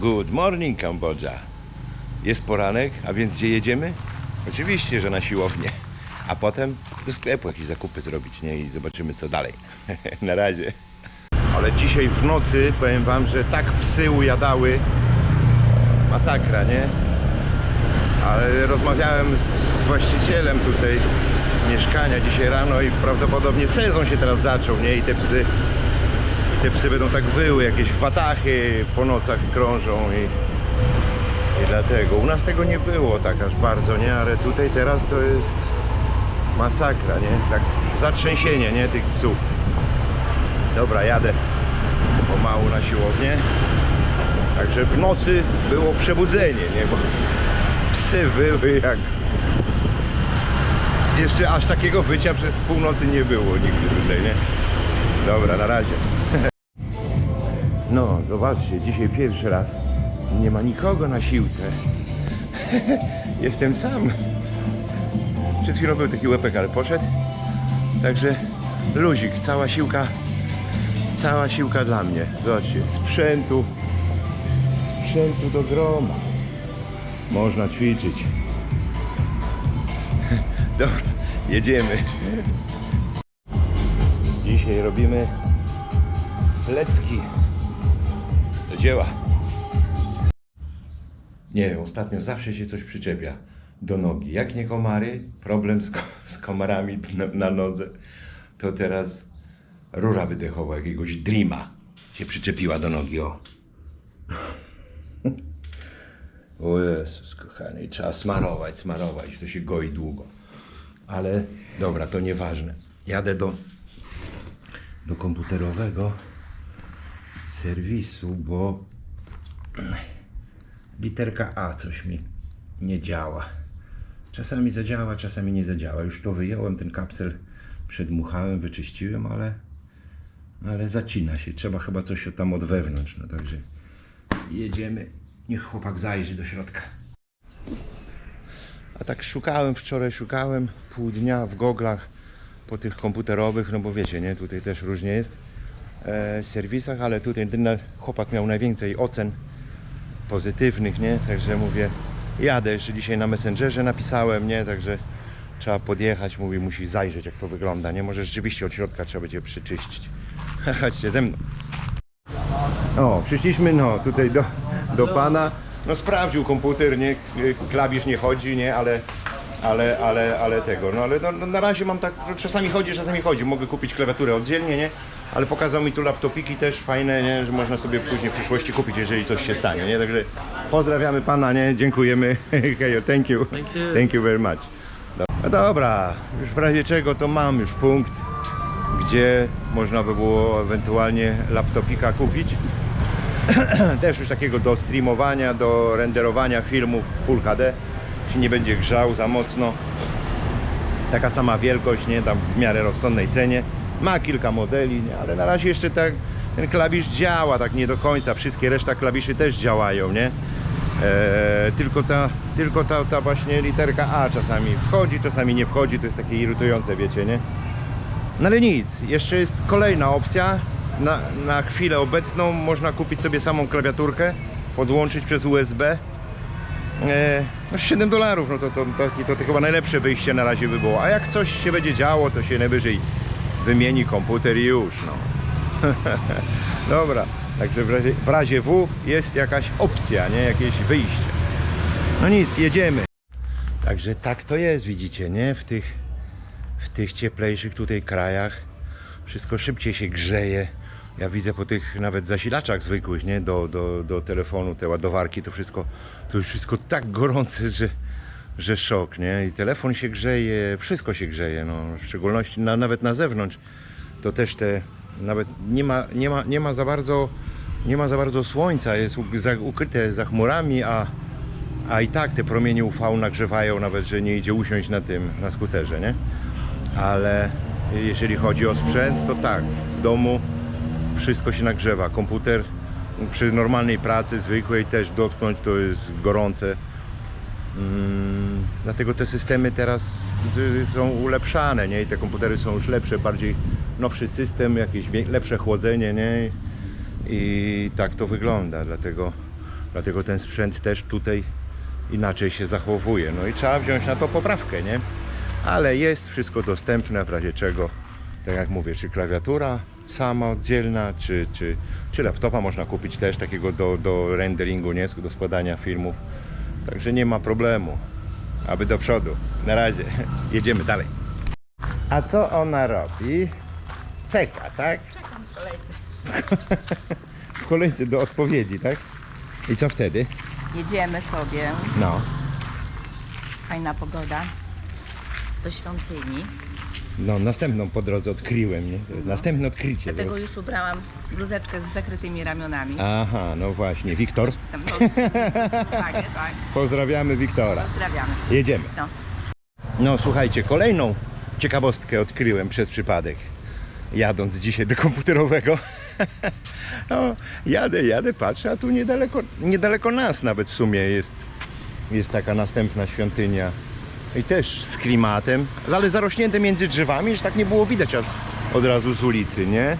Good morning Kambodża. Jest poranek, a więc gdzie jedziemy? Oczywiście, że na siłownię. A potem do sklepu jakieś zakupy zrobić, nie? I zobaczymy co dalej. na razie. Ale dzisiaj w nocy powiem wam, że tak psy ujadały. Masakra, nie? Ale rozmawiałem z, z właścicielem tutaj mieszkania dzisiaj rano i prawdopodobnie sezon się teraz zaczął, nie? I te psy te psy będą tak wyły, jakieś watachy po nocach krążą i, i dlatego. U nas tego nie było tak aż bardzo, nie? Ale tutaj teraz to jest masakra, nie? Zatrzęsienie, nie? Tych psów. Dobra, jadę pomału na siłownię. Także w nocy było przebudzenie, nie? Bo psy wyły jak... Jeszcze aż takiego wycia przez północy nie było nigdy tutaj, nie? Dobra, na razie. No, zobaczcie, dzisiaj pierwszy raz nie ma nikogo na siłce. Jestem sam. Przed chwilą był taki łepek, ale poszedł. Także luzik, cała siłka, cała siłka dla mnie. Zobaczcie, sprzętu, sprzętu do groma. Można ćwiczyć. Dobra, jedziemy. Dzisiaj robimy plecki do dzieła. Nie wiem, ostatnio zawsze się coś przyczepia do nogi. Jak nie komary, problem z, ko- z komarami na, na nodze, to teraz rura wydechowa jakiegoś Dreama się przyczepiła do nogi. O, o Jezus, kochany, trzeba smarować, smarować, to się goi długo. Ale dobra, to nieważne. Jadę do, do komputerowego serwisu, bo literka A coś mi nie działa. Czasami zadziała, czasami nie zadziała. Już to wyjąłem, ten kapsel przedmuchałem, wyczyściłem, ale, ale zacina się. Trzeba chyba coś tam od wewnątrz. No także jedziemy. Niech chłopak zajrzy do środka. A tak szukałem wczoraj, szukałem pół dnia w goglach po tych komputerowych, no bo wiecie, nie, tutaj też różnie jest serwisach, ale tutaj ten chłopak miał najwięcej ocen pozytywnych, nie? Także mówię, jadę jeszcze dzisiaj na Messengerze napisałem, nie? Także trzeba podjechać, mówi, musi zajrzeć jak to wygląda, nie? Może rzeczywiście od środka trzeba będzie przyczyścić. Chodźcie ze mną. O, przyszliśmy no tutaj do, do pana. No sprawdził komputer, nie? Klawisz nie chodzi, nie? Ale ale, ale, ale tego, no ale no, na razie mam tak, no, czasami chodzi, czasami chodzi, mogę kupić klawiaturę oddzielnie, nie? Ale pokazał mi tu laptopiki też fajne, nie? Że można sobie później w przyszłości kupić, jeżeli coś się stanie, nie? Także pozdrawiamy pana, nie? Dziękujemy, Hejo, thank you, Thank you. thank you very much. No dobra, już w razie czego to mam już punkt, gdzie można by było ewentualnie laptopika kupić. Też już takiego do streamowania, do renderowania filmów Full HD. Się nie będzie grzał za mocno. Taka sama wielkość, nie? Tam w miarę rozsądnej cenie. Ma kilka modeli, nie? ale na razie jeszcze tak ten klawisz działa, tak nie do końca. Wszystkie reszta klawiszy też działają, nie? Eee, tylko ta, tylko ta, ta właśnie literka A czasami wchodzi, czasami nie wchodzi. To jest takie irytujące, wiecie, nie? No ale nic, jeszcze jest kolejna opcja. Na, na chwilę obecną można kupić sobie samą klawiaturkę, podłączyć przez USB. E, no 7 dolarów, no to, to, to, to, to chyba najlepsze wyjście na razie by było. A jak coś się będzie działo, to się najwyżej wymieni komputer i już, no. Dobra, także w razie, w razie W jest jakaś opcja, nie? Jakieś wyjście. No nic, jedziemy. Także tak to jest, widzicie, nie? W tych w tych cieplejszych tutaj krajach wszystko szybciej się grzeje. Ja widzę po tych nawet zasilaczach zwykłych, nie? Do, do, do telefonu, te ładowarki, to wszystko, to już wszystko tak gorące, że, że szok, nie? I telefon się grzeje, wszystko się grzeje, no. W szczególności na, nawet na zewnątrz, to też te, nawet nie ma, nie ma, nie ma za bardzo, nie ma za bardzo słońca, jest ukryte za chmurami, a, a i tak te promienie UV nagrzewają nawet, że nie idzie usiąść na tym, na skuterze, nie? Ale jeżeli chodzi o sprzęt, to tak, w domu wszystko się nagrzewa. Komputer przy normalnej pracy zwykłej też dotknąć to jest gorące. Mm, dlatego te systemy teraz są ulepszane, nie? I te komputery są już lepsze, bardziej nowszy system, jakieś lepsze chłodzenie, nie? I tak to wygląda, dlatego Dlatego ten sprzęt też tutaj inaczej się zachowuje. No i trzeba wziąć na to poprawkę, nie? Ale jest wszystko dostępne w razie czego, tak jak mówię, czy klawiatura sama oddzielna, czy, czy, czy laptopa można kupić też takiego do, do renderingu, nie? Do składania filmów. Także nie ma problemu. Aby do przodu. Na razie. Jedziemy dalej. A co ona robi? Czeka, tak? Czekam w kolejce. W kolejce do odpowiedzi, tak? I co wtedy? Jedziemy sobie, No. fajna pogoda, do świątyni. No, następną po drodze odkryłem, nie? To jest Następne odkrycie. Dlatego już ubrałam bluzeczkę z zakrytymi ramionami. Aha, no właśnie. Wiktor, Tam, no, tak, tak. pozdrawiamy Wiktora. Pozdrawiamy. Jedziemy. No. No słuchajcie, kolejną ciekawostkę odkryłem przez przypadek. Jadąc dzisiaj do komputerowego. No, jadę, jadę, patrzę, a tu niedaleko, niedaleko nas nawet w sumie jest, jest taka następna świątynia. I też z klimatem, ale zarośnięte między drzewami, że tak nie było widać od, razu z ulicy, nie?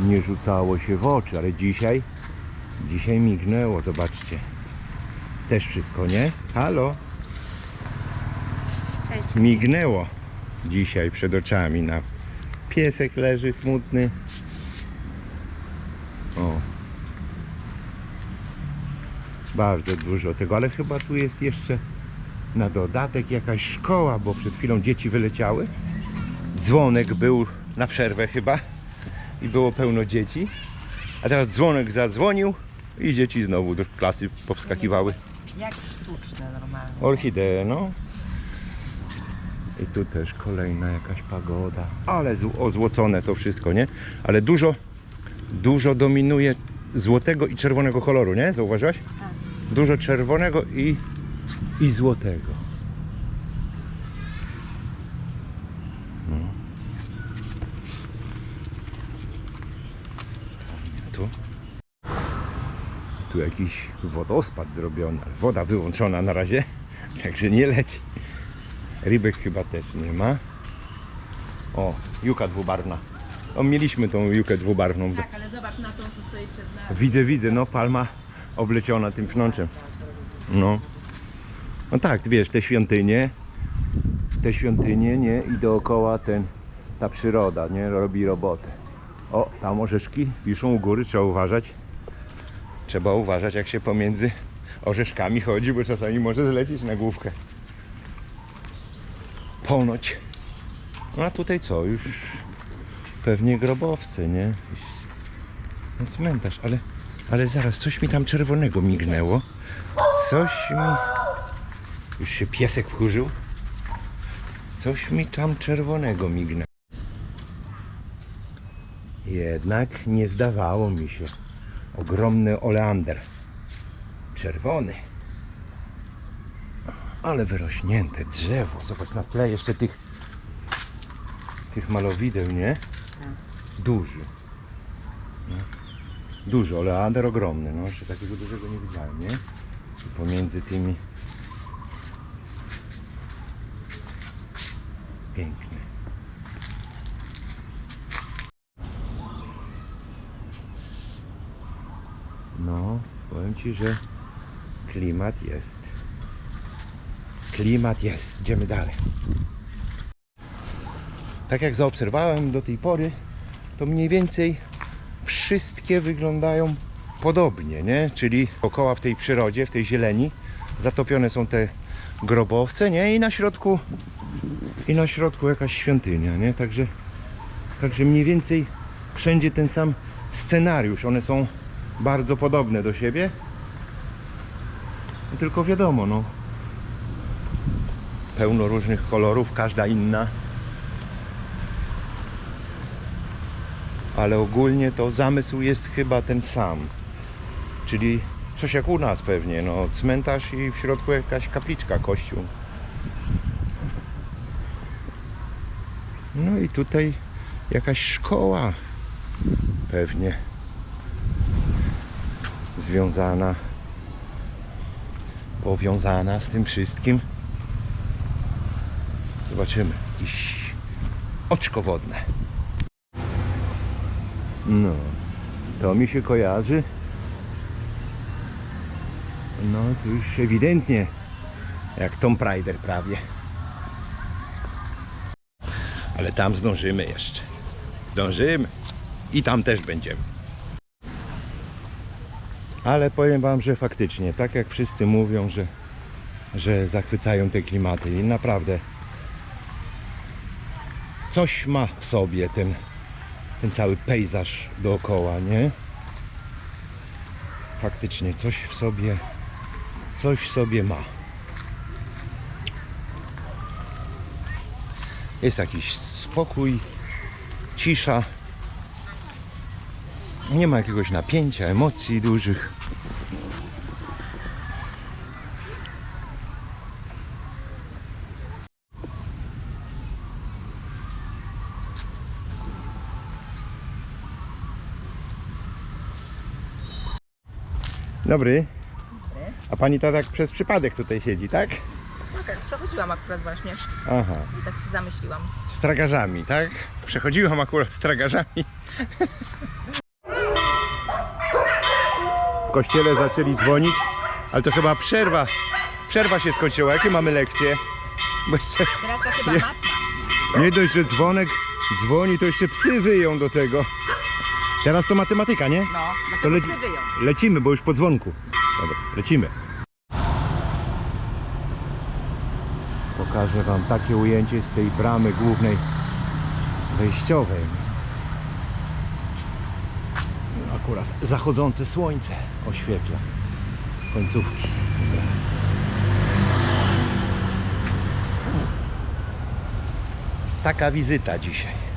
Nie rzucało się w oczy, ale dzisiaj, dzisiaj mignęło, zobaczcie. Też wszystko, nie? Halo? Cześć. mignęło dzisiaj przed oczami. Na piesek leży smutny. O. Bardzo dużo tego, ale chyba tu jest jeszcze na dodatek jakaś szkoła, bo przed chwilą dzieci wyleciały. Dzwonek był na przerwę chyba i było pełno dzieci. A teraz dzwonek zadzwonił i dzieci znowu do klasy powskakiwały. Jak sztuczne normalnie. Orchidee, no. I tu też kolejna jakaś pagoda. Ale zł- ozłocone to wszystko, nie? Ale dużo, dużo dominuje złotego i czerwonego koloru, nie? Zauważyłaś? Tak. Dużo czerwonego i, i złotego. No. Tu. Tu jakiś wodospad zrobiony, ale woda wyłączona na razie, także nie leci. Rybek chyba też nie ma. O, juka dwubarwna. O, mieliśmy tą jukę dwubarwną. Tak, ale zobacz na tą, co stoi przed nami. Widzę, widzę, no palma obleciona tym pnączem. No. No tak, wiesz, te świątynie, te świątynie, nie, i dookoła ten, ta przyroda, nie, robi robotę. O, tam orzeszki wiszą u góry, trzeba uważać. Trzeba uważać, jak się pomiędzy orzeszkami chodzi, bo czasami może zlecieć na główkę. Ponoć. No a tutaj co, już pewnie grobowce, nie? No cmentarz, ale, ale zaraz, coś mi tam czerwonego mignęło. Coś mi... Już się piesek wkurzył. Coś mi tam czerwonego mignęło. Jednak nie zdawało mi się. Ogromny oleander. Czerwony. Ale wyrośnięte drzewo. Zobacz na tle jeszcze tych tych malowideł, nie? Duży. No. Duży, oleander ogromny. No, jeszcze takiego dużego nie widziałem, nie? I pomiędzy tymi piękny. No, powiem Ci, że klimat jest. Klimat jest. Idziemy dalej. Tak jak zaobserwowałem do tej pory, to mniej więcej wszystkie wyglądają podobnie, nie? Czyli dookoła w tej przyrodzie, w tej zieleni zatopione są te grobowce, nie? I na środku i na środku jakaś świątynia, nie? Także także mniej więcej wszędzie ten sam scenariusz. One są bardzo podobne do siebie. No Tylko wiadomo, no pełno różnych kolorów, każda inna. ale ogólnie to zamysł jest chyba ten sam. Czyli coś jak u nas pewnie, no cmentarz i w środku jakaś kapliczka, kościół. No i tutaj jakaś szkoła pewnie związana, powiązana z tym wszystkim. Zobaczymy. Jakieś oczko wodne. No, to mi się kojarzy No to już ewidentnie jak Tomb Raider prawie. Ale tam zdążymy jeszcze. Zdążymy. I tam też będziemy. Ale powiem wam, że faktycznie, tak jak wszyscy mówią, że, że zachwycają te klimaty i naprawdę coś ma w sobie ten, ten cały pejzaż dookoła, nie? Faktycznie coś w sobie, coś w sobie ma. Jest jakiś spokój, cisza. Nie ma jakiegoś napięcia, emocji dużych. Dobry. A pani ta tak przez przypadek tutaj siedzi, tak? Przechodziłam akurat właśnie Aha. i tak się zamyśliłam. Z tragarzami, tak? Przechodziłam akurat z tragarzami. W kościele zaczęli dzwonić, ale to chyba przerwa. Przerwa się skończyła. Jakie mamy lekcje? Bo jeszcze Teraz to chyba Nie. matma. nie dość, że dzwonek dzwoni, to jeszcze psy wyją do tego. Teraz to matematyka, nie? No, To. Lecimy, bo już po dzwonku. Dobra, lecimy. Pokażę Wam takie ujęcie z tej bramy głównej wejściowej. Akurat zachodzące słońce oświetla końcówki. Taka wizyta dzisiaj.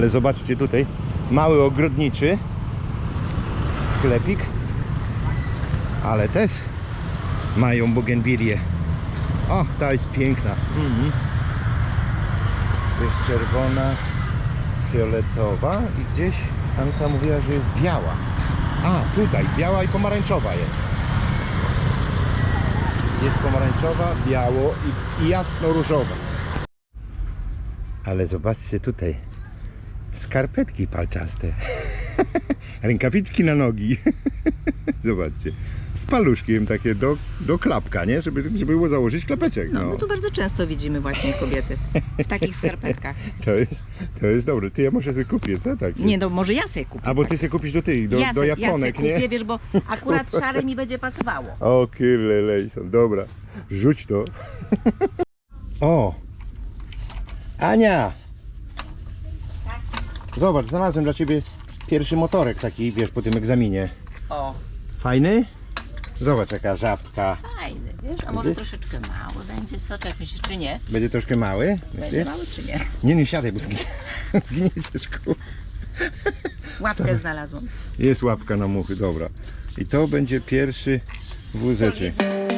Ale zobaczcie tutaj, mały ogrodniczy sklepik, ale też mają bugenwilię. O, ta jest piękna. Mhm. Jest czerwona, fioletowa i gdzieś Anka mówiła, że jest biała. A, tutaj, biała i pomarańczowa jest. Jest pomarańczowa, biało i, i jasno-różowa. Ale zobaczcie tutaj. Skarpetki palczaste. Rękawiczki na nogi. Zobaczcie. Z paluszkiem takie do, do klapka, nie? Żeby, żeby było założyć klapeczek. No, No, my tu bardzo często widzimy właśnie kobiety w takich skarpetkach. To, jest, to jest dobre. Ty ja muszę sobie kupić, co tak? Nie, no może ja sobie kupię. A bo ty takie. sobie kupisz do tych, do, ja do se, Japonek, ja se nie? kupię, wiesz, bo akurat szare mi będzie pasowało. O kurde lejson, dobra. Rzuć to. o! Ania! Zobacz, znalazłem dla ciebie pierwszy motorek taki, wiesz, po tym egzaminie. O, Fajny? Zobacz jaka żabka. fajny, wiesz, a może troszeczkę mały będzie, co, jak myślisz, czy nie? Będzie troszkę mały, Będzie myślisz? mały, czy nie? Nie, nie siadaj, bo zginie, zginiecie szkół. Łapkę znalazłam. Jest łapka na muchy, dobra. I to będzie pierwszy wózeczek. Hej,